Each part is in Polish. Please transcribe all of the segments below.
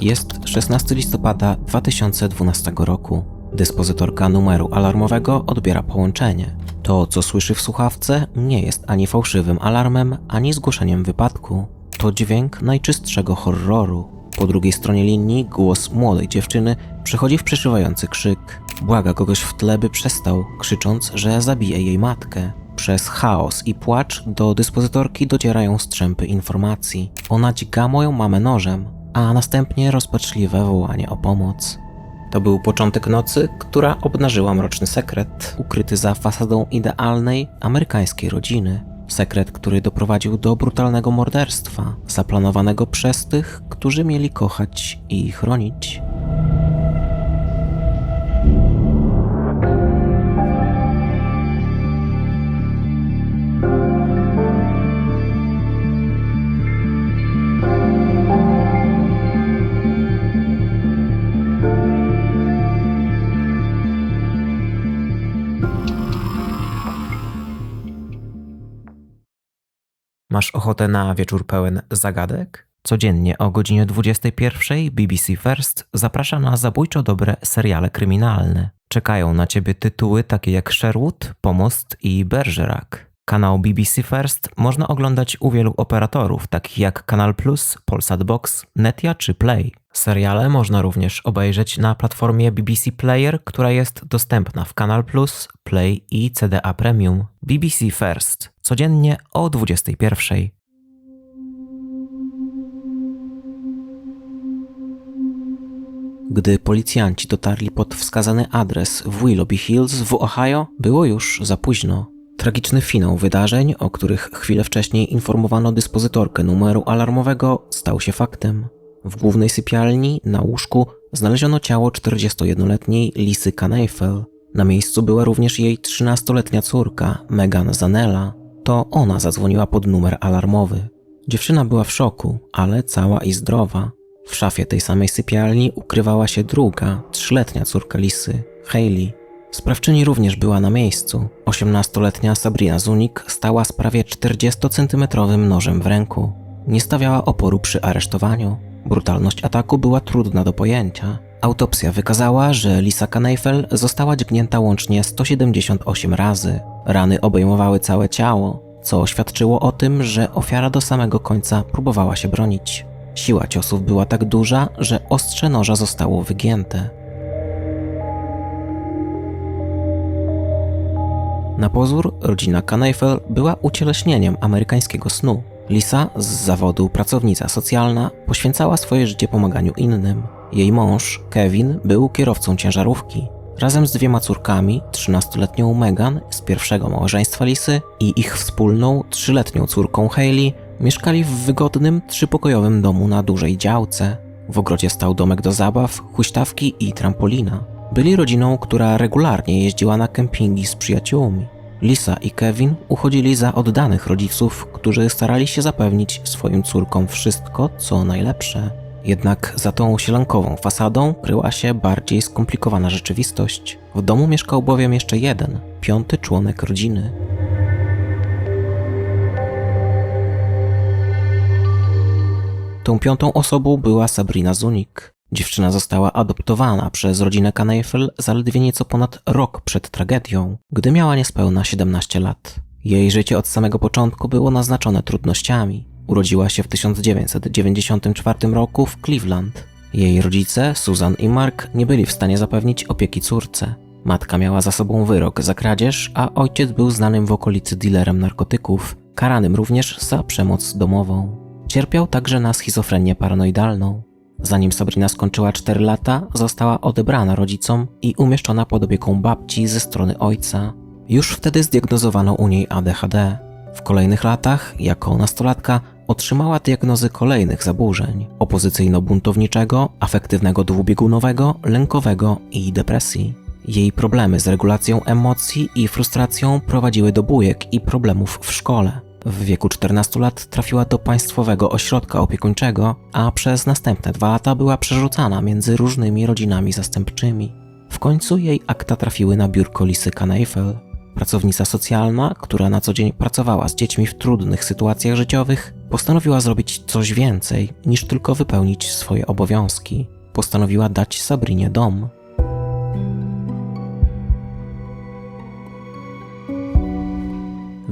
Jest 16 listopada 2012 roku. Dyspozytorka numeru alarmowego odbiera połączenie. To, co słyszy w słuchawce, nie jest ani fałszywym alarmem, ani zgłoszeniem wypadku. To dźwięk najczystszego horroru. Po drugiej stronie linii głos młodej dziewczyny przechodzi w przeszywający krzyk. Błaga kogoś w tle, by przestał, krzycząc, że zabije jej matkę. Przez chaos i płacz do dyspozytorki docierają strzępy informacji. Ona dźga moją mamę nożem, a następnie rozpaczliwe wołanie o pomoc. To był początek nocy, która obnażyła mroczny sekret, ukryty za fasadą idealnej amerykańskiej rodziny. Sekret, który doprowadził do brutalnego morderstwa, zaplanowanego przez tych, którzy mieli kochać i chronić. Masz ochotę na wieczór pełen zagadek? Codziennie o godzinie 21 BBC First zaprasza na zabójczo dobre seriale kryminalne. Czekają na ciebie tytuły takie jak Sherwood, Pomost i Bergerac. Kanał BBC First można oglądać u wielu operatorów, takich jak Kanal Plus, Polsat Box, Netia czy Play. Seriale można również obejrzeć na platformie BBC Player, która jest dostępna w Kanal Plus, Play i CDA Premium. BBC First. Codziennie o 21. Gdy policjanci dotarli pod wskazany adres w Willoughby Hills w Ohio, było już za późno. Tragiczny finał wydarzeń, o których chwilę wcześniej informowano dyspozytorkę numeru alarmowego, stał się faktem. W głównej sypialni, na łóżku, znaleziono ciało 41-letniej Lisy Kneifel. Na miejscu była również jej 13-letnia córka, Megan Zanella. To ona zadzwoniła pod numer alarmowy. Dziewczyna była w szoku, ale cała i zdrowa. W szafie tej samej sypialni ukrywała się druga, trzyletnia córka Lisy, Hayley. Sprawczyni również była na miejscu. 18-letnia Sabrina Zunik stała z prawie 40-centymetrowym nożem w ręku. Nie stawiała oporu przy aresztowaniu. Brutalność ataku była trudna do pojęcia. Autopsja wykazała, że Lisa Kneifel została dźgnięta łącznie 178 razy. Rany obejmowały całe ciało, co świadczyło o tym, że ofiara do samego końca próbowała się bronić. Siła ciosów była tak duża, że ostrze noża zostało wygięte. Na pozór rodzina Kneifel była ucieleśnieniem amerykańskiego snu. Lisa, z zawodu pracownica socjalna, poświęcała swoje życie pomaganiu innym. Jej mąż, Kevin, był kierowcą ciężarówki. Razem z dwiema córkami, 13-letnią Megan z pierwszego małżeństwa Lisy i ich wspólną, 3-letnią córką Hayley, mieszkali w wygodnym, trzypokojowym domu na dużej działce. W ogrodzie stał domek do zabaw, huśtawki i trampolina. Byli rodziną, która regularnie jeździła na kempingi z przyjaciółmi. Lisa i Kevin uchodzili za oddanych rodziców, którzy starali się zapewnić swoim córkom wszystko, co najlepsze. Jednak za tą sielankową fasadą kryła się bardziej skomplikowana rzeczywistość. W domu mieszkał bowiem jeszcze jeden, piąty członek rodziny. Tą piątą osobą była Sabrina Zunik. Dziewczyna została adoptowana przez rodzinę Kneifel zaledwie nieco ponad rok przed tragedią, gdy miała niespełna 17 lat. Jej życie od samego początku było naznaczone trudnościami. Urodziła się w 1994 roku w Cleveland. Jej rodzice, Susan i Mark, nie byli w stanie zapewnić opieki córce. Matka miała za sobą wyrok za kradzież, a ojciec był znanym w okolicy dealerem narkotyków, karanym również za przemoc domową. Cierpiał także na schizofrenię paranoidalną. Zanim Sabrina skończyła 4 lata, została odebrana rodzicom i umieszczona pod opieką babci ze strony ojca. Już wtedy zdiagnozowano u niej ADHD. W kolejnych latach, jako nastolatka, otrzymała diagnozy kolejnych zaburzeń: opozycyjno-buntowniczego, afektywnego dwubiegunowego, lękowego i depresji. Jej problemy z regulacją emocji i frustracją prowadziły do bujek i problemów w szkole. W wieku 14 lat trafiła do państwowego ośrodka opiekuńczego, a przez następne dwa lata była przerzucana między różnymi rodzinami zastępczymi. W końcu jej akta trafiły na biurko Lisy Kneifel. Pracownica socjalna, która na co dzień pracowała z dziećmi w trudnych sytuacjach życiowych, postanowiła zrobić coś więcej niż tylko wypełnić swoje obowiązki. Postanowiła dać Sabrinie dom.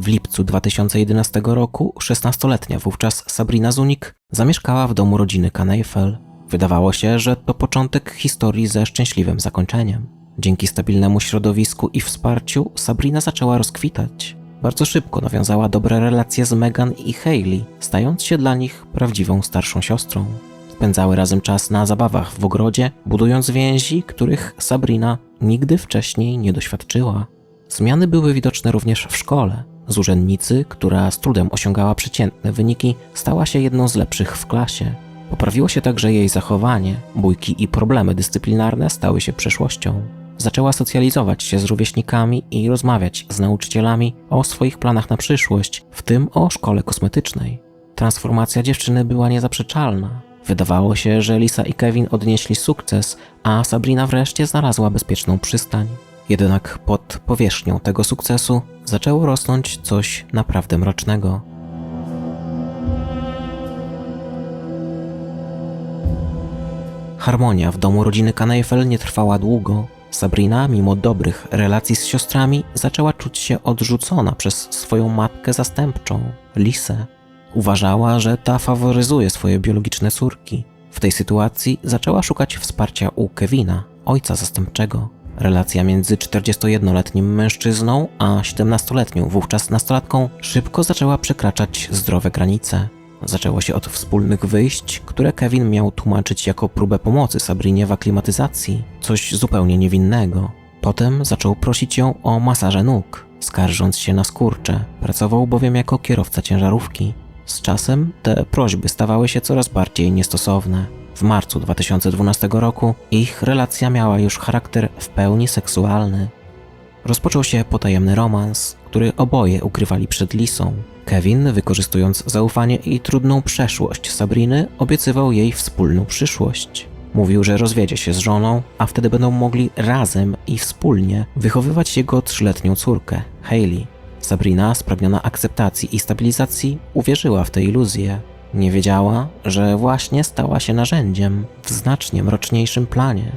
W lipcu 2011 roku 16-letnia wówczas Sabrina Zunik zamieszkała w domu rodziny Kanejfel. Wydawało się, że to początek historii ze szczęśliwym zakończeniem. Dzięki stabilnemu środowisku i wsparciu Sabrina zaczęła rozkwitać. Bardzo szybko nawiązała dobre relacje z Megan i Hailey, stając się dla nich prawdziwą starszą siostrą. Spędzały razem czas na zabawach w ogrodzie, budując więzi, których Sabrina nigdy wcześniej nie doświadczyła. Zmiany były widoczne również w szkole. Z urzędnicy, która z trudem osiągała przeciętne wyniki, stała się jedną z lepszych w klasie. Poprawiło się także jej zachowanie, bójki i problemy dyscyplinarne stały się przeszłością. Zaczęła socjalizować się z rówieśnikami i rozmawiać z nauczycielami o swoich planach na przyszłość, w tym o szkole kosmetycznej. Transformacja dziewczyny była niezaprzeczalna. Wydawało się, że Lisa i Kevin odnieśli sukces, a Sabrina wreszcie znalazła bezpieczną przystań. Jednak pod powierzchnią tego sukcesu zaczęło rosnąć coś naprawdę mrocznego. Harmonia w domu rodziny Kanejfel nie trwała długo. Sabrina, mimo dobrych relacji z siostrami, zaczęła czuć się odrzucona przez swoją matkę zastępczą, Lisę. Uważała, że ta faworyzuje swoje biologiczne córki. W tej sytuacji zaczęła szukać wsparcia u Kevina, ojca zastępczego. Relacja między 41-letnim mężczyzną a 17-letnią wówczas nastolatką szybko zaczęła przekraczać zdrowe granice. Zaczęło się od wspólnych wyjść, które Kevin miał tłumaczyć jako próbę pomocy Sabrinie w aklimatyzacji, coś zupełnie niewinnego. Potem zaczął prosić ją o masaże nóg, skarżąc się na skurcze. Pracował bowiem jako kierowca ciężarówki. Z czasem te prośby stawały się coraz bardziej niestosowne. W marcu 2012 roku ich relacja miała już charakter w pełni seksualny. Rozpoczął się potajemny romans, który oboje ukrywali przed Lisą. Kevin, wykorzystując zaufanie i trudną przeszłość Sabriny, obiecywał jej wspólną przyszłość. Mówił, że rozwiedzie się z żoną, a wtedy będą mogli razem i wspólnie wychowywać jego trzyletnią córkę, Hailey. Sabrina, spragniona akceptacji i stabilizacji, uwierzyła w tę iluzję. Nie wiedziała, że właśnie stała się narzędziem w znacznie mroczniejszym planie.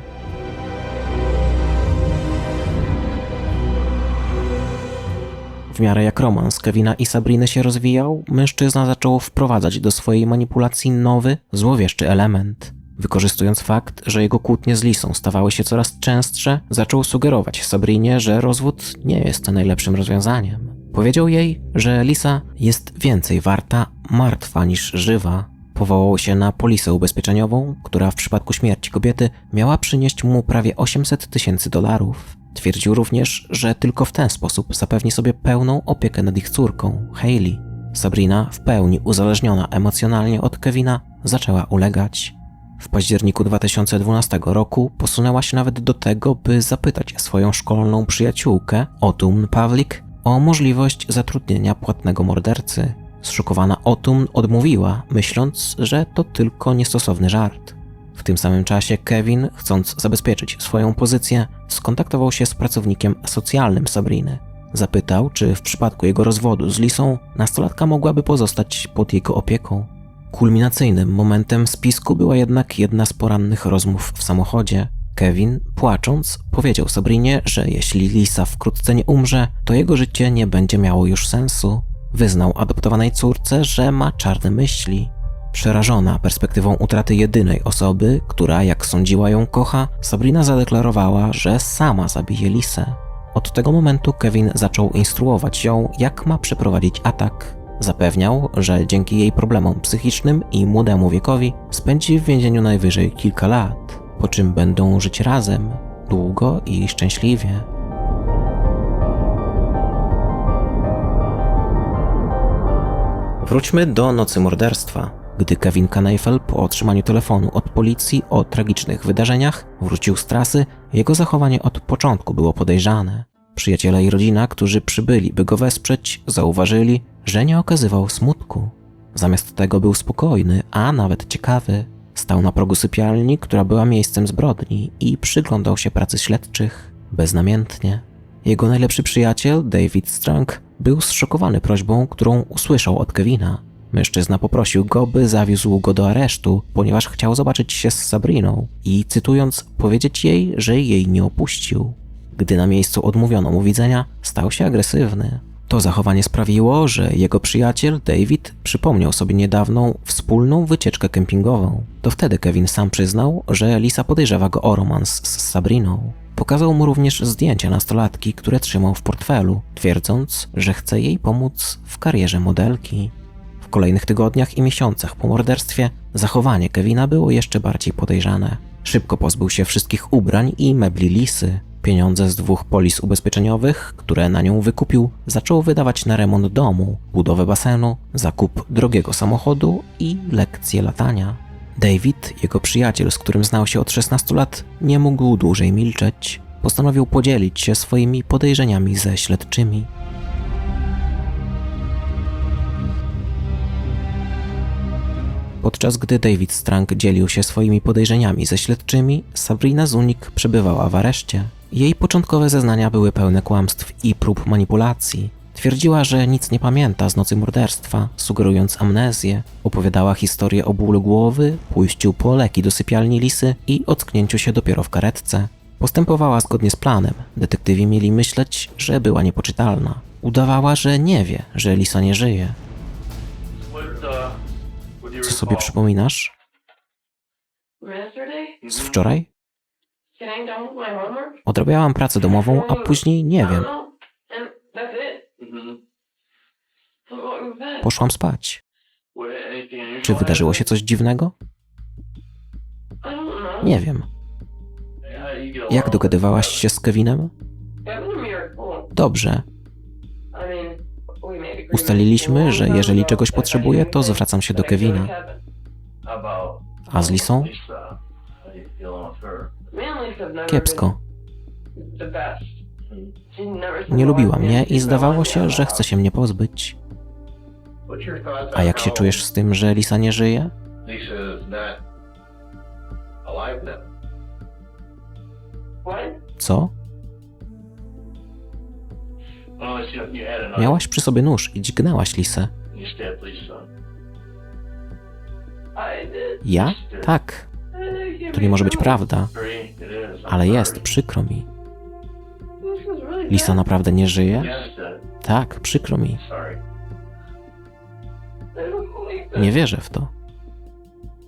W miarę jak romans Kevina i Sabriny się rozwijał, mężczyzna zaczął wprowadzać do swojej manipulacji nowy, złowieszczy element. Wykorzystując fakt, że jego kłótnie z Lisą stawały się coraz częstsze, zaczął sugerować Sabrinie, że rozwód nie jest najlepszym rozwiązaniem. Powiedział jej, że Lisa jest więcej warta martwa niż żywa. Powołał się na polisę ubezpieczeniową, która w przypadku śmierci kobiety miała przynieść mu prawie 800 tysięcy dolarów. Twierdził również, że tylko w ten sposób zapewni sobie pełną opiekę nad ich córką, Hailey. Sabrina, w pełni uzależniona emocjonalnie od Kevina, zaczęła ulegać. W październiku 2012 roku posunęła się nawet do tego, by zapytać swoją szkolną przyjaciółkę, Otum Pawlik, o możliwość zatrudnienia płatnego mordercy. Zszokowana Otum odmówiła, myśląc, że to tylko niestosowny żart. W tym samym czasie Kevin, chcąc zabezpieczyć swoją pozycję, skontaktował się z pracownikiem socjalnym Sabriny. Zapytał, czy w przypadku jego rozwodu z Lisą nastolatka mogłaby pozostać pod jego opieką. Kulminacyjnym momentem spisku była jednak jedna z porannych rozmów w samochodzie. Kevin, płacząc, powiedział Sabrinie, że jeśli Lisa wkrótce nie umrze, to jego życie nie będzie miało już sensu. Wyznał adoptowanej córce, że ma czarne myśli. Przerażona perspektywą utraty jedynej osoby, która, jak sądziła, ją kocha, Sabrina zadeklarowała, że sama zabije Lisę. Od tego momentu Kevin zaczął instruować ją, jak ma przeprowadzić atak. Zapewniał, że dzięki jej problemom psychicznym i młodemu wiekowi spędzi w więzieniu najwyżej kilka lat, po czym będą żyć razem, długo i szczęśliwie. Wróćmy do nocy morderstwa. Gdy Kevin Kneifel po otrzymaniu telefonu od policji o tragicznych wydarzeniach wrócił z trasy, jego zachowanie od początku było podejrzane. Przyjaciele i rodzina, którzy przybyli, by go wesprzeć, zauważyli, że nie okazywał smutku. Zamiast tego był spokojny, a nawet ciekawy. Stał na progu sypialni, która była miejscem zbrodni i przyglądał się pracy śledczych beznamiętnie. Jego najlepszy przyjaciel, David Strang, był zszokowany prośbą, którą usłyszał od Kevina. Mężczyzna poprosił go, by zawiózł go do aresztu, ponieważ chciał zobaczyć się z Sabriną i, cytując, powiedzieć jej, że jej nie opuścił. Gdy na miejscu odmówiono mu widzenia, stał się agresywny. To zachowanie sprawiło, że jego przyjaciel David przypomniał sobie niedawną wspólną wycieczkę kempingową. To wtedy Kevin sam przyznał, że Lisa podejrzewa go o romans z Sabriną. Pokazał mu również zdjęcia nastolatki, które trzymał w portfelu, twierdząc, że chce jej pomóc w karierze modelki. W kolejnych tygodniach i miesiącach po morderstwie zachowanie Kevina było jeszcze bardziej podejrzane. Szybko pozbył się wszystkich ubrań i mebli Lisy. Pieniądze z dwóch polis ubezpieczeniowych, które na nią wykupił, zaczął wydawać na remont domu, budowę basenu, zakup drogiego samochodu i lekcje latania. David, jego przyjaciel, z którym znał się od 16 lat, nie mógł dłużej milczeć. Postanowił podzielić się swoimi podejrzeniami ze śledczymi. Podczas gdy David Strang dzielił się swoimi podejrzeniami ze śledczymi, Sabrina Zunik przebywała w areszcie. Jej początkowe zeznania były pełne kłamstw i prób manipulacji. Twierdziła, że nic nie pamięta z nocy morderstwa, sugerując amnezję. Opowiadała historię o bólu głowy, pójściu po leki do sypialni Lisy i ocknięciu się dopiero w karetce. Postępowała zgodnie z planem. Detektywi mieli myśleć, że była niepoczytalna. Udawała, że nie wie, że Lisa nie żyje. Co sobie przypominasz? Z wczoraj? Odrabiałam pracę domową, a później nie wiem. Poszłam spać. Czy wydarzyło się coś dziwnego? Nie wiem. Jak dogadywałaś się z Kevinem? Dobrze. Ustaliliśmy, że jeżeli czegoś potrzebuję, to zwracam się do Kevina. A z Lisą? Kiepsko. Nie lubiła mnie i zdawało się, że chce się mnie pozbyć. A jak się czujesz z tym, że Lisa nie żyje? Co? Miałaś przy sobie nóż i dźgnęłaś Lisę. Ja? Tak. To nie może być prawda, ale jest, przykro mi. Lisa naprawdę nie żyje? Tak, przykro mi. Nie wierzę w to.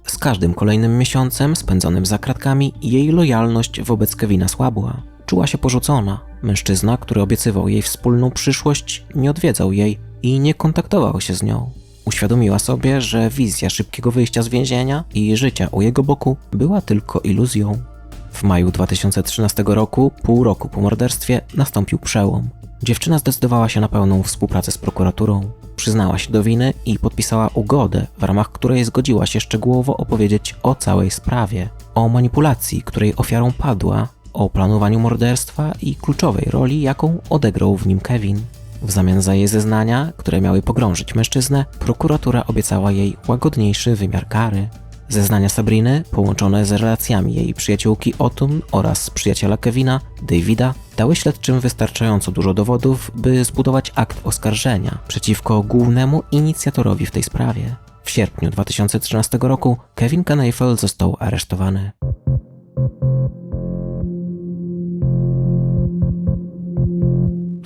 Z każdym kolejnym miesiącem spędzonym za kratkami, jej lojalność wobec Kevina słabła. Czuła się porzucona. Mężczyzna, który obiecywał jej wspólną przyszłość, nie odwiedzał jej i nie kontaktował się z nią. Uświadomiła sobie, że wizja szybkiego wyjścia z więzienia i życia u jego boku była tylko iluzją. W maju 2013 roku, pół roku po morderstwie, nastąpił przełom. Dziewczyna zdecydowała się na pełną współpracę z prokuraturą. Przyznała się do winy i podpisała ugodę, w ramach której zgodziła się szczegółowo opowiedzieć o całej sprawie, o manipulacji, której ofiarą padła, o planowaniu morderstwa i kluczowej roli, jaką odegrał w nim Kevin. W zamian za jej zeznania, które miały pogrążyć mężczyznę, prokuratura obiecała jej łagodniejszy wymiar kary. Zeznania Sabriny, połączone z relacjami jej przyjaciółki Otun oraz przyjaciela Kevina, Davida, dały śledczym wystarczająco dużo dowodów, by zbudować akt oskarżenia przeciwko głównemu inicjatorowi w tej sprawie. W sierpniu 2013 roku Kevin Kneifel został aresztowany.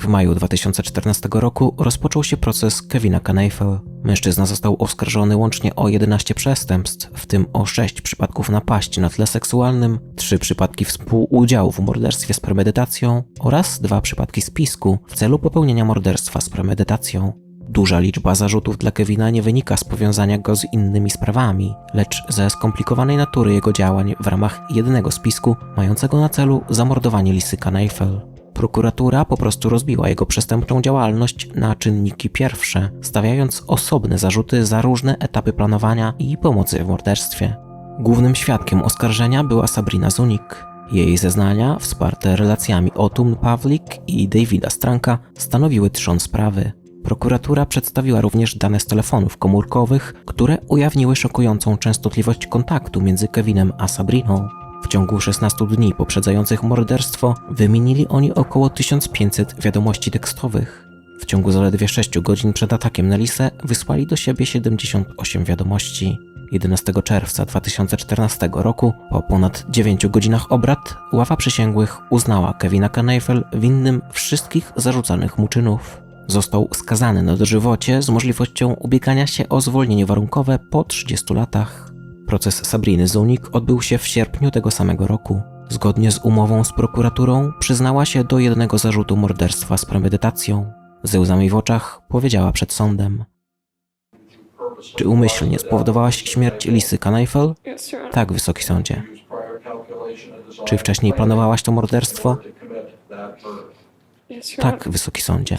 W maju 2014 roku rozpoczął się proces Kevina Kneifel. Mężczyzna został oskarżony łącznie o 11 przestępstw, w tym o 6 przypadków napaści na tle seksualnym, 3 przypadki współudziału w morderstwie z premedytacją oraz 2 przypadki spisku w celu popełnienia morderstwa z premedytacją. Duża liczba zarzutów dla Kevina nie wynika z powiązania go z innymi sprawami, lecz ze skomplikowanej natury jego działań w ramach jednego spisku mającego na celu zamordowanie Lisy Kneifel. Prokuratura po prostu rozbiła jego przestępczą działalność na czynniki pierwsze, stawiając osobne zarzuty za różne etapy planowania i pomocy w morderstwie. Głównym świadkiem oskarżenia była Sabrina Zunik. Jej zeznania, wsparte relacjami Otum Pawlik i Davida Stranka, stanowiły trzon sprawy. Prokuratura przedstawiła również dane z telefonów komórkowych, które ujawniły szokującą częstotliwość kontaktu między Kevinem a Sabriną. W ciągu 16 dni poprzedzających morderstwo wymienili oni około 1500 wiadomości tekstowych. W ciągu zaledwie 6 godzin przed atakiem na Lisę wysłali do siebie 78 wiadomości. 11 czerwca 2014 roku, po ponad 9 godzinach obrad, ława przysięgłych uznała Kevina Kneifel winnym wszystkich zarzucanych mu czynów. Został skazany na dożywocie z możliwością ubiegania się o zwolnienie warunkowe po 30 latach. Proces Sabriny Zunik odbył się w sierpniu tego samego roku. Zgodnie z umową z prokuraturą przyznała się do jednego zarzutu morderstwa z premedytacją. Ze łzami w oczach powiedziała przed sądem. Czy umyślnie spowodowałaś śmierć Lisy Kneifel? Tak, Wysoki Sądzie. Czy wcześniej planowałaś to morderstwo? Tak, Wysoki Sądzie.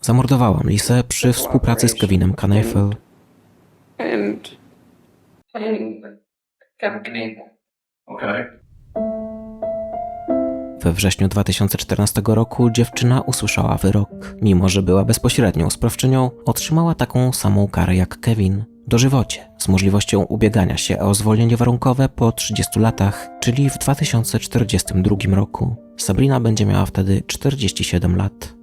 Zamordowałam Lisę przy współpracy z Kevinem Kneifel. We wrześniu 2014 roku dziewczyna usłyszała wyrok. Mimo, że była bezpośrednią sprawczynią, otrzymała taką samą karę jak Kevin. Dożywocie, z możliwością ubiegania się o zwolnienie warunkowe po 30 latach, czyli w 2042 roku. Sabrina będzie miała wtedy 47 lat.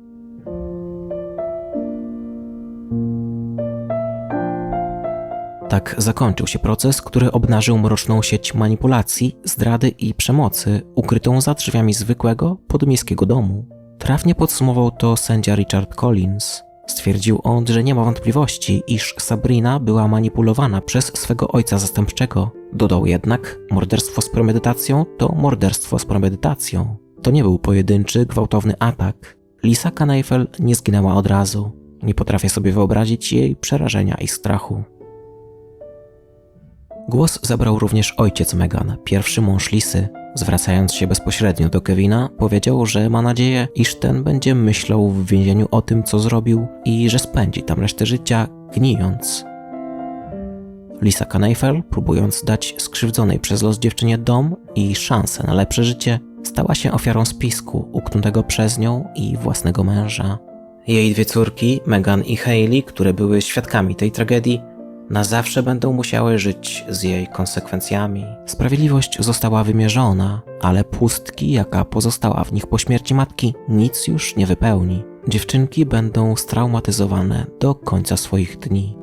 Tak zakończył się proces, który obnażył mroczną sieć manipulacji, zdrady i przemocy ukrytą za drzwiami zwykłego, podmiejskiego domu. Trafnie podsumował to sędzia Richard Collins. Stwierdził on, że nie ma wątpliwości, iż Sabrina była manipulowana przez swego ojca zastępczego. Dodał jednak, morderstwo z premedytacją to morderstwo z premedytacją. To nie był pojedynczy, gwałtowny atak. Lisa Kneifel nie zginęła od razu. Nie potrafię sobie wyobrazić jej przerażenia i strachu. Głos zabrał również ojciec Megan, pierwszy mąż Lisy. Zwracając się bezpośrednio do Kevina, powiedział, że ma nadzieję, iż ten będzie myślał w więzieniu o tym, co zrobił i że spędzi tam resztę życia gnijąc. Lisa Kneifel, próbując dać skrzywdzonej przez los dziewczynie dom i szansę na lepsze życie, stała się ofiarą spisku uknutego przez nią i własnego męża. Jej dwie córki, Megan i Hailey, które były świadkami tej tragedii, na zawsze będą musiały żyć z jej konsekwencjami. Sprawiedliwość została wymierzona, ale pustki, jaka pozostała w nich po śmierci matki, nic już nie wypełni. Dziewczynki będą straumatyzowane do końca swoich dni.